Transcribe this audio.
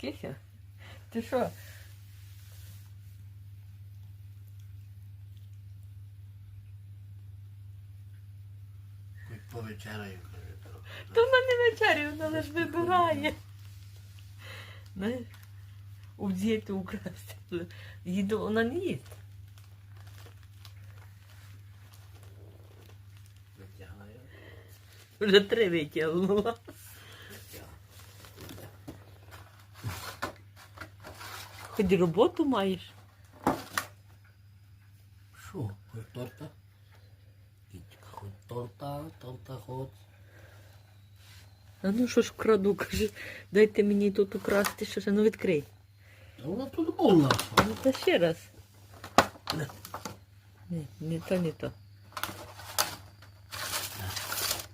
Кися, ти що? Хоч повечеряю, каже. То вона не вечеря, вона лиш вибирає. Знаєш, у діти украсти. Їду вона не їсть. Вже три витягнула. Хоч роботу маєш. Що? Хоч торта? Хоч торта, торта хоч. А ну що ж краду, каже, дайте мені тут украсти, що ж, ну відкрий. Та вона тут була. Ну та ще раз. Ні, не то, не то.